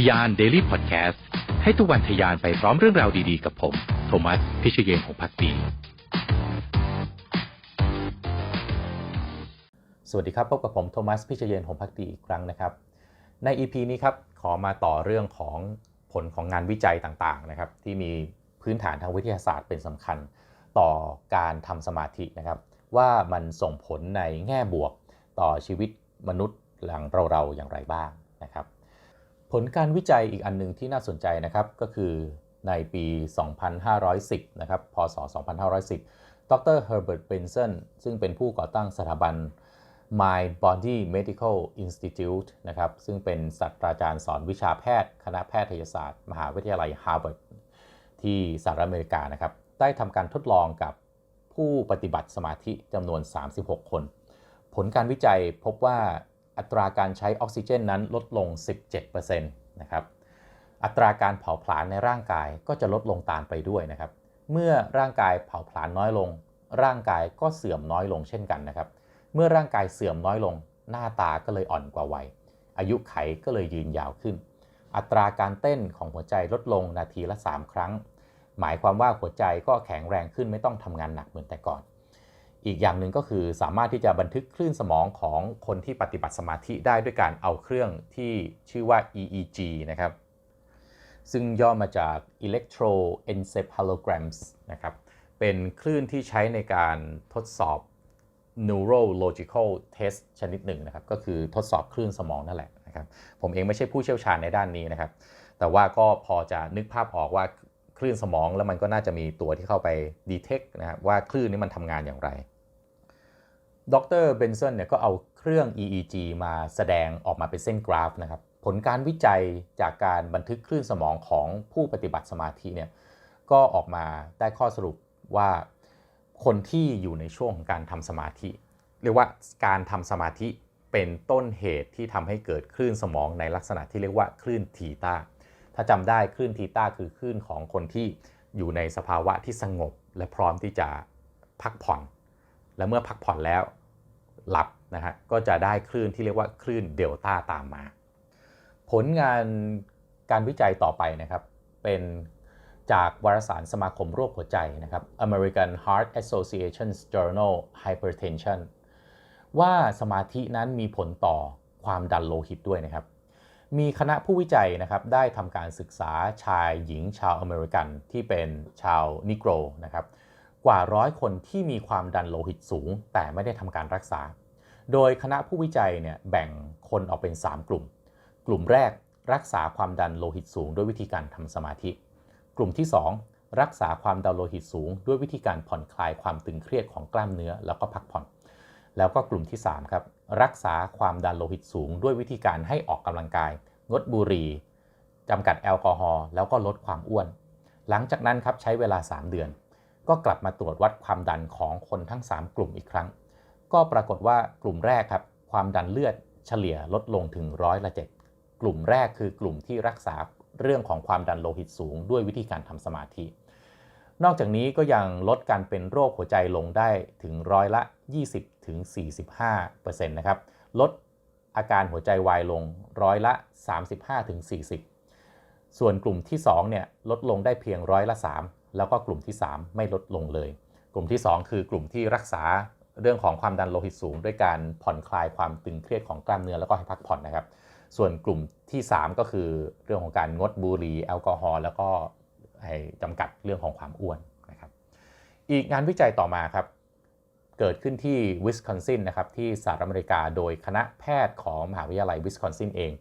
ทยาน Daily Podcast ให้ทุกวันทยานไปพร้อมเรื่องราวดีๆ กับผม โทมัส พิชเชยนของพักดี สวัสดีครับ พบกับผม โทมัส พิชเชยนหงพักดีอีกครั้งนะครับ ใน EP นี้ครับ ขอมาต่อเรื่องของผลของงานวิจัยต่างๆนะครับ ที่มีพื้นฐานทางวิทยาศาสตร์เป็นสำคัญต่อการทำสมาธินะครับ ว่ามันส่งผลในแง่บวกต่อชีวิตมนุษย์หลังเราๆอย่างไรบ้างนะครับ ผลการวิจัยอีกอันหนึ่งที่น่าสนใจนะครับก็คือในปี 2510 นะครับ พศ 2510 ดร Herbert Benson ซึ่งเป็นผู้ก่อตั้งสถาบัน My Body Medical Institute นะครับ ซึ่งเป็นศาสตราจารย์สอนวิชาแพทย์ คณะแพทยศาสตร์ มหาวิทยาลัยฮาร์วาร์ดที่สหรัฐอเมริกานะครับ ได้ทำการทดลองกับผู้ปฏิบัติสมาธิจำนวน 36 คน ผลการวิจัยพบว่า อัตราการใช้ออกซิเจนนั้นลดลง 17%นะครับ อัตราการเผาผลาญในร่างกายก็จะลดลงตามไปด้วยนะครับ เมื่อร่างกายเผาผลาญน้อยลง ร่างกายก็เสื่อมน้อยลงเช่นกันนะครับ เมื่อร่างกายเสื่อมน้อยลง หน้าตาก็เลยอ่อนกว่าวัย อายุไขก็เลยยืนยาวขึ้น อัตราการเต้นของหัวใจลดลงนาทีละ 3 ครั้ง หมายความว่าหัวใจก็แข็งแรงขึ้นไม่ต้องทำงานหนักเหมือนแต่ก่อน อีกอย่างหนึ่งก็คือสามารถที่จะบันทึกคลื่นสมองของคนที่ปฏิบัติสมาธิได้ด้วยการเอาเครื่องที่ชื่อว่า EEG นะครับ ซึ่งย่อมาจาก electroencephalograms นะครับ เป็นคลื่นที่ใช้ในการทดสอบ neurological test ชนิดหนึ่งนะครับ ก็คือทดสอบคลื่นสมองนั่นแหละนะครับ ผมเองไม่ใช่ผู้เชี่ยวชาญในด้านนี้นะครับ แต่ว่าก็พอจะนึกภาพออกว่าคลื่นสมองแล้วมันก็น่าจะมีตัวที่เข้าไป detect นะครับว่าคลื่นนี้มันทำงานอย่างไร ดรเบนสันเนี่ยก็เอาเครื่อง EEG มาแสดงออกมาเป็นเส้นกราฟนะครับ ผลการวิจัยจากการบันทึกคลื่นสมองของผู้ปฏิบัติสมาธิเนี่ยก็ออกมาได้ข้อสรุปว่าคนที่อยู่ในช่วงของการทำสมาธิ เรียกว่าการทำสมาธิเป็นต้นเหตุที่ทำให้เกิดคลื่นสมองในลักษณะที่เรียกว่าคลื่นทีตาถ้าจำได้คลื่นทีตาคือคลื่นของคนที่อยู่ในสภาวะที่สงบ และพร้อมที่จะพักผ่อน และเมื่อพักผ่อนแล้วหลับนะฮะก็จะได้คลื่นที่เรียกว่าคลื่นเดลต้าตามมา ผลงานการวิจัยต่อไปนะครับ เป็นจากวารสารสมาคมโรคหัวใจนะครับ American Heart Association's Journal Hypertension ว่าสมาธินั้นมีผลต่อความดันโลหิตด้วยนะครับ มีคณะผู้วิจัยนะครับได้ทำการศึกษาชายหญิงชาวอเมริกันที่เป็นชาวนิโกรนะครับ กว่าร้อยคนที่มีความดันโลหิตสูง แต่ไม่ได้ทำการรักษา โดยคณะผู้วิจัยเนี่ยแบ่งคนออกเป็น 3 กลุ่ม กลุ่มแรกรักษาความดันโลหิตสูง ด้วยวิธีการทำสมาธิ กลุ่มที่ 2 รักษาความดันโลหิตสูง ด้วยวิธีการผ่อนคลายความตึงเครียดของกล้ามเนื้อแล้วก็พักผ่อน แล้วก็กลุ่มที่3ครับรักษาความดันโลหิตสูง ด้วยวิธีการให้ออกกำลังกาย งดบุหรี่จำกัดแอลกอฮอล์แล้วก็ลดความอ้วน หลังจากนั้นครับใช้เวลา 3 เดือน ก็กลับมาตรวจวัดความดันของคนทั้ง 3 กลุ่มอีกครั้ง ก็ปรากฏว่ากลุ่มแรกครับ ความดันเลือดเฉลี่ยลดลงถึงร้อยละเจ็ดกลุ่มแรกคือกลุ่มที่รักษาเรื่องของความดันโลหิตสูง ด้วยวิธีการทำสมาธิ นอกจากนี้ก็ยังลดการเป็นโรคหัวใจลงได้ถึงร้อยละ 20ถึง45%นะครับลดอาการหัวใจวายลงร้อยละ 35ถึง40ส่วนกลุ่มที่2เนี่ยลดลงได้เพียงร้อยละ3 แล้วก็กลุ่มที่ 3 ไม่ลดลงเลย กลุ่มที่ 2 คือกลุ่มที่รักษาเรื่องของความดันโลหิตสูง ด้วยการผ่อนคลายความตึงเครียดของกล้ามเนื้อแล้วก็ให้พักผ่อนนะครับ ส่วนกลุ่มที่ 3 ก็คือเรื่องของการงดบุหรี่แอลกอฮอล์แล้วก็ให้จำกัดเรื่องของความอ้วนนะครับ อีกงานวิจัยต่อมาครับเกิดขึ้นที่วิสคอนซินนะครับที่สหรัฐอเมริกาโดยคณะแพทย์ของมหาวิทยาลัยวิสคอนซินเอง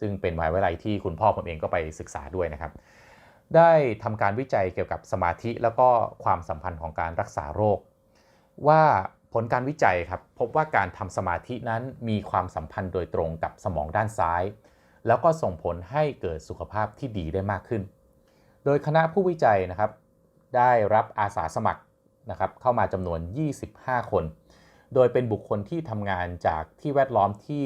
ซึ่งเป็นมหาวิทยาลัยที่คุณพ่อผมเองก็ไปศึกษาด้วยนะครับ ได้ทำการวิจัยเกี่ยวกับสมาธิแล้วก็ความสัมพันธ์ของการรักษาโรค ว่าผลการวิจัยครับพบว่าการทำสมาธินั้นมีความสัมพันธ์โดยตรงกับสมองด้านซ้าย แล้วก็ส่งผลให้เกิดสุขภาพที่ดีได้มากขึ้น โดยคณะผู้วิจัยนะครับ ได้รับอาสาสมัครนะครับเข้ามาจำนวน 25 คน โดยเป็นบุคคลที่ทำงานจากที่แวดล้อมที่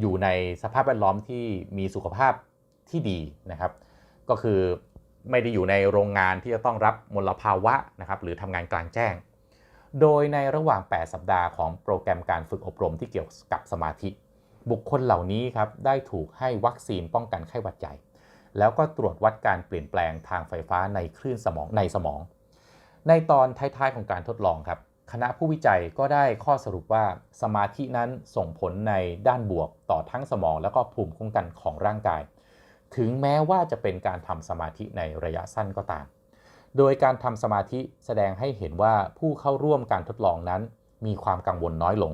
อยู่ในสภาพแวดล้อมที่มีสุขภาพที่ดีนะครับ ก็คือไม่ได้อยู่ในโรงงานที่จะต้องรับมลภาวะนะครับหรือทำงานกลางแจ้ง โดยในระหว่าง 8 สัปดาห์ของโปรแกรมการฝึกอบรมที่เกี่ยวกับสมาธิ บุคคลเหล่านี้ครับได้ถูกให้วัคซีนป้องกันไข้หวัดใหญ่ แล้วก็ตรวจวัดการเปลี่ยนแปลงทางไฟฟ้าในคลื่นสมองในสมอง ในตอนท้ายๆของการทดลองครับคณะผู้วิจัยก็ได้ข้อสรุปว่าสมาธินั้นส่งผลในด้านบวกต่อทั้งสมอง แล้วก็ภูมิคุ้มกันของร่างกาย ถึงแม้ว่าจะเป็นการทำสมาธิในระยะสั้นก็ตาม โดยการทำสมาธิแสดงให้เห็นว่าผู้เข้าร่วมการทดลองนั้น มีความกังวลน้อยลง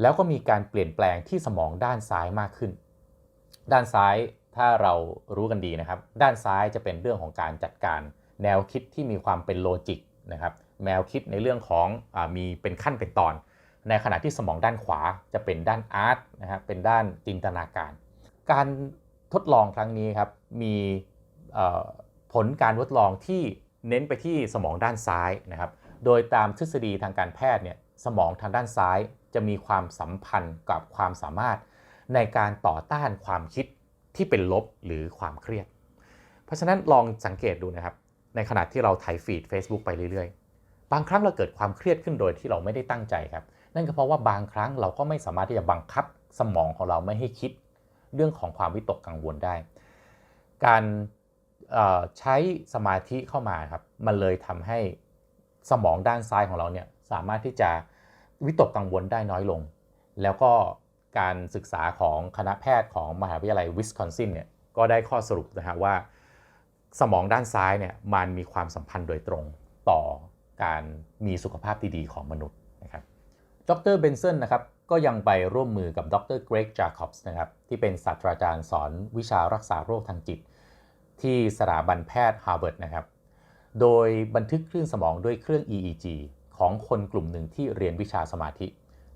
แล้วก็มีการเปลี่ยนแปลงที่สมองด้านซ้ายมากขึ้น ด้านซ้ายถ้าเรารู้กันดีนะครับ ด้านซ้ายจะเป็นเรื่องของการจัดการ แนวคิดที่มีความเป็นโลจิกนะครับแนวคิดในเรื่องของอมีเป็นขั้นเป็นตอน ในขณะที่สมองด้านขวาจะเป็นด้านอาร์ตนะครับเป็นด้านจินตนาการ การ ทดลองครั้งนี้ครับมีผลการทดลองที่เน้นไปที่สมองด้านซ้ายนะครับ โดยตามทฤษฎีทางการแพทย์เนี่ยสมองทางด้านซ้ายจะมีความสัมพันธ์กับความสามารถในการต่อต้านความคิดที่เป็นลบหรือความเครียด เพราะฉะนั้นลองสังเกตดูนะครับ ในขณะที่เราไถฟีด Facebook ไปเรื่อยๆ บางครั้งเราเกิดความเครียดขึ้นโดยที่เราไม่ได้ตั้งใจครับ นั่นก็เพราะว่าบางครั้งเราก็ไม่สามารถที่จะบังคับสมองของเราไม่ให้คิด เรื่องของความวิตกกังวลได้ การใช้สมาธิเข้ามาครับ มันเลยทำให้สมองด้านซ้ายของเราเนี่ยสามารถที่จะวิตกกังวลได้น้อยลง แล้วก็การศึกษาของคณะแพทย์ของมหาวิทยาลัยวิสคอนซินเนี่ยก็ได้ข้อสรุปนะฮะว่า สมองด้านซ้ายเนี่ยมันมีความสัมพันธ์โดยตรงต่อการมีสุขภาพที่ดีของมนุษย์นะครับ ดรเบนเซนนะครับ ก็ยังไปร่วมมือกับดรเกรกจาคอบส์นะครับที่เป็นศาสตราจารย์สอนวิชารักษาโรคทางจิต ที่สถาบันแพทย์ฮาร์วาร์ดนะครับ โดยบันทึกคลื่นสมองด้วยเครื่อง EEG ของคนกลุ่มหนึ่งที่เรียนวิชาสมาธิ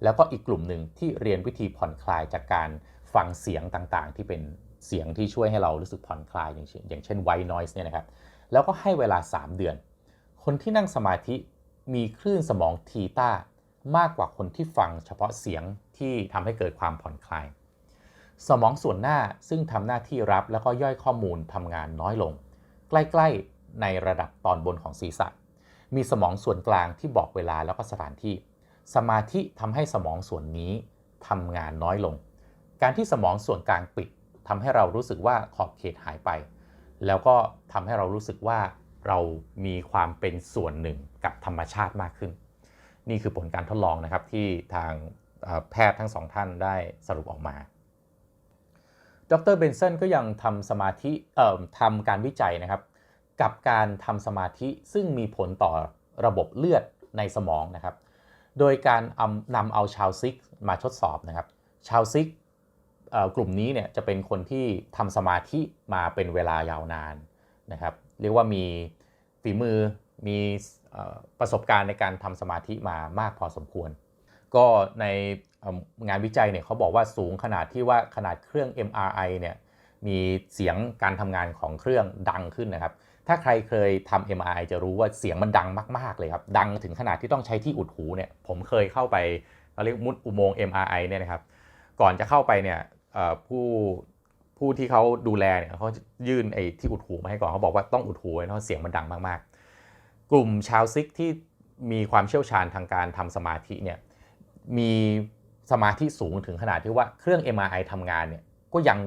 แล้วก็อีกกลุ่มหนึ่งที่เรียนวิธีผ่อนคลายจากการฟังเสียงต่างๆ ที่เป็นเสียงที่ช่วยให้เรารู้สึกผ่อนคลายอย่างเช่นอย่างเช่น white noise เนี่ยนะครับ แล้วก็ให้เวลา 3 เดือน คนที่นั่งสมาธิมีคลื่นสมองทีต้า มากกว่าคนที่ฟังเฉพาะเสียงที่ทำให้เกิดความผ่อนคลาย สมองส่วนหน้าซึ่งทำหน้าที่รับแล้วก็ย่อยข้อมูลทำงานน้อยลง ใกล้ๆ ในระดับตอนบนของศีรษะ มีสมองส่วนกลางที่บอกเวลาแล้วก็สถานที่ สมาธิทำให้สมองส่วนนี้ทำงานน้อยลง การที่สมองส่วนกลางปิดทำให้เรารู้สึกว่าขอบเขตหายไป แล้วก็ทำให้เรารู้สึกว่าเรามีความเป็นส่วนหนึ่งกับธรรมชาติมากขึ้น นี่คือผลการทดลองนะครับที่ทางแพทย์ทั้งสองท่านได้สรุปออกมา ดรเบนเซนก็ยังทำสมาธิทำการวิจัยนะครับ กับการทำสมาธิซึ่งมีผลต่อระบบเลือดในสมองนะครับ โดยการนำเอาชาวซิกมาทดสอบนะครับ ชาวซิกกลุ่มนี้เนี่ยจะเป็นคนที่ทำสมาธิมาเป็นเวลายาวนานนะครับ เรียกว่ามีฝีมือ มีประสบการณ์ในการทำสมาธิมามากพอสมควร ก็ในงานวิจัยเนี่ยเขาบอกว่าสูงขนาดที่ว่าขนาดเครื่อง MRI เนี่ยมีเสียงการทำงานของเครื่องดังขึ้นนะครับ ถ้าใครเคยทำ MRI จะรู้ว่าเสียงมันดังมาก ๆ เลยครับ ดังถึงขนาดที่ต้องใช้ที่อุดหูเนี่ย ผมเคยเข้าไปเราเรียกมุดอุโมงค์ MRI เนี่ยนะครับ ก่อนจะเข้าไปเนี่ยผู้ผู้ที่เขาดูแลเนี่ยเขายื่นไอ้ที่อุดหูมาให้ก่อนเขาบอกว่าต้องอุดหูไว้เพราะเสียงมันดังมากๆ กลุ่มชาวซิกที่มีความเชี่ยวชาญทางการทำสมาธิเนี่ยมีสมาธิสูงถึงขนาดที่ว่าเครื่อง MRI ทำงานเนี่ยก็ยัง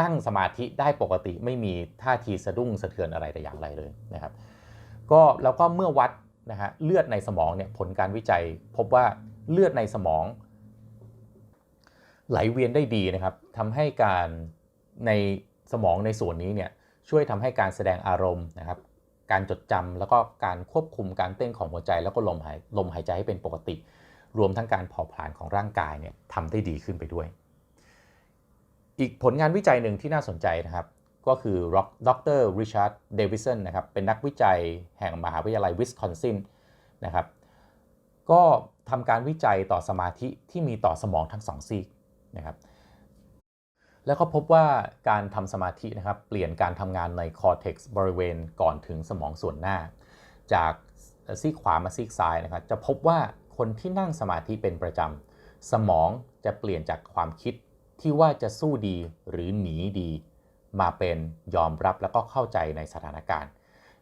นั่งสมาธิได้ปกติไม่มีท่าทีสะดุ้งสะเทือนอะไรแต่อย่างไรเลยนะครับก็แล้วก็เมื่อวัดนะฮะเลือดในสมองเนี่ยผลการวิจัยพบว่าเลือดในสมอง ไหลเวียนได้ดีนะครับทำให้การในสมองในส่วนนี้เนี่ยช่วยทำให้การแสดงอารมณ์นะครับ การจดจำแล้วก็การควบคุมการเต้นของหัวใจ แล้วก็ลมหายลมหายใจให้เป็นปกติ รวมทั้งการเผาผลาญของร่างกายเนี่ยทำได้ดีขึ้นไปด้วย อีกผลงานวิจัยหนึ่งที่น่าสนใจนะครับ ก็คือดรริชาร์ดเดวิสันนะครับเป็นนักวิจัยแห่งมหาวิทยาลัยวิสคอนซินนะครับก็ทำการวิจัยต่อสมาธิที่มีต่อสมองทั้งสองซีกนะครับ แล้วก็พบว่าการทำสมาธินะครับเปลี่ยนการทำงานในคอร์เท็กซ์บริเวณก่อนถึงสมองส่วนหน้า จากซีกขวามาซีกซ้ายนะครับจะพบว่าคนที่นั่งสมาธิเป็นประจำ สมองจะเปลี่ยนจากความคิดที่ว่าจะสู้ดีหรือหนีดี มาเป็นยอมรับแล้วก็เข้าใจในสถานการณ์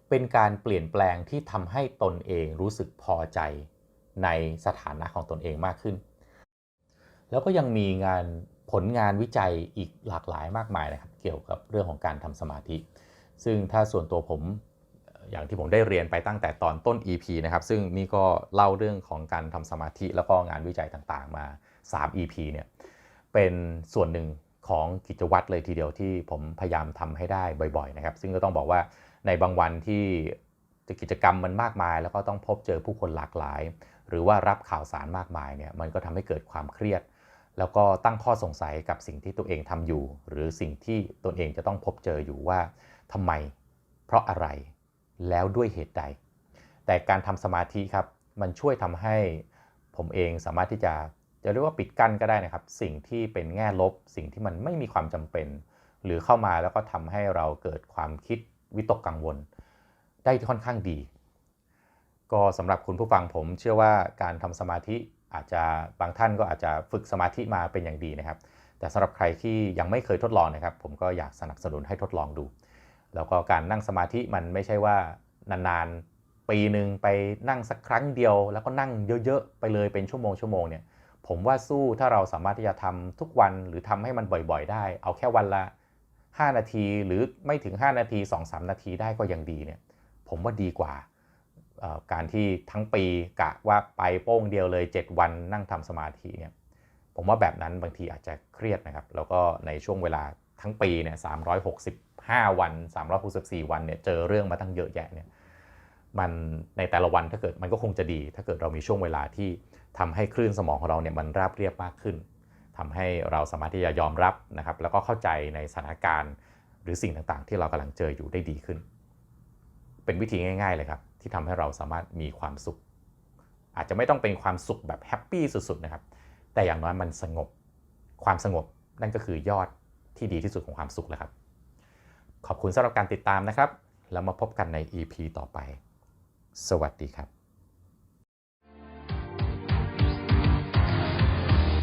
เป็นการเปลี่ยนแปลงที่ทำให้ตนเองรู้สึกพอใจในสถานะของตนเองมากขึ้น แล้วก็ยังมีงาน ผลงานวิจัยอีกหลากหลายมากมายนะครับ เกี่ยวกับเรื่องของการทำสมาธิ ซึ่งถ้าส่วนตัวผมเอ่ออย่างที่ผมได้เรียนไปตั้งแต่ตอนต้น EP นะครับ ซึ่งนี่ก็เล่าเรื่องของการทำสมาธิแล้วก็งานวิจัยต่างๆ มา 3 EP เนี่ยเป็นส่วนหนึ่งของกิจวัตรเลยทีเดียวที่ผมพยายามทำให้ได้บ่อยๆนะครับ ซึ่งก็ต้องบอกว่าในบางวันที่กิจกรรมมันมากมาย แล้วก็ต้องพบเจอผู้คนหลากหลาย หรือว่ารับข่าวสารมากมายเนี่ยมันก็ทำให้เกิดความเครียด แล้วก็ตั้งข้อสงสัยกับสิ่งที่ตัวเองทำอยู่ หรือสิ่งที่ตนเองจะต้องพบเจออยู่ว่าทำไม เพราะอะไร แล้วด้วยเหตุใด แต่การทำสมาธิครับ มันช่วยทำให้ผมเองสามารถที่จะจะเรียกว่าปิดกั้นก็ได้นะครับ สิ่งที่เป็นแง่ลบ สิ่งที่มันไม่มีความจำเป็น หรือเข้ามาแล้วก็ทำให้เราเกิดความคิดวิตกกังวล ได้ค่อนข้างดี ก็สำหรับคุณผู้ฟังผมเชื่อว่าการทำสมาธิ อาจจะบางท่านก็อาจจะฝึกสมาธิมาเป็นอย่างดีนะครับ แต่สำหรับใครที่ยังไม่เคยทดลองนะครับ ผมก็อยากสนับสนุนให้ทดลองดู แล้วก็การนั่งสมาธิมันไม่ใช่ว่านานๆ ปีหนึ่งไปนั่งสักครั้งเดียว แล้วก็นั่งเยอะๆ ไปเลยเป็นชั่วโมงชั่วโมงเนี่ยผมว่าสู้ถ้าเราสามารถที่จะทำทุกวันหรือทำให้มันบ่อยๆ ได้ เอาแค่วันละ 5 นาทีหรือไม่ถึง 5 นาที 2-3 นาทีได้ก็ยังดีเนี่ยผมว่าดีกว่า การที่ทั้งปีกะว่าไปโป้งเดียวเลย 7 วันนั่งทำสมาธิเนี่ยผมว่าแบบนั้นบางทีอาจจะเครียดนะครับ แล้วก็ในช่วงเวลาทั้งปีเนี่ย365 วัน 364 วันเนี่ยเจอเรื่องมาตั้งเยอะแยะเนี่ยมันในแต่ละวันถ้าเกิดมันก็คงจะดี ถ้าเกิดเรามีช่วงเวลาที่ทำให้คลื่นสมองของเราเนี่ยมันราบเรียบมากขึ้นทำให้เราสามารถที่จะยอมรับนะครับ แล้วก็เข้าใจในสถานการณ์ หรือสิ่งต่างๆ ที่เรากำลังเจออยู่ได้ดีขึ้น เป็นวิธีง่าย ๆ เลยครับ ที่ทำให้เราสามารถมีความสุข อาจจะไม่ต้องเป็นความสุขแบบแฮปปี้สุดๆนะครับ แต่อย่างน้อยมันสงบ ความสงบนั่นก็คือยอดที่ดีที่สุดของความสุขแล้วครับ ขอบคุณสำหรับการติดตามนะครับ แล้วมาพบกันใน EP ต่อไป สวัสดีครับ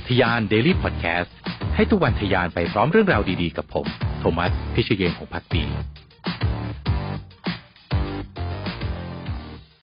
ทยาน Daily Podcast ให้ทุกวันทยานไปพร้อมเรื่องราวดีๆ กับผม โทมัส พิชเยนของพักดี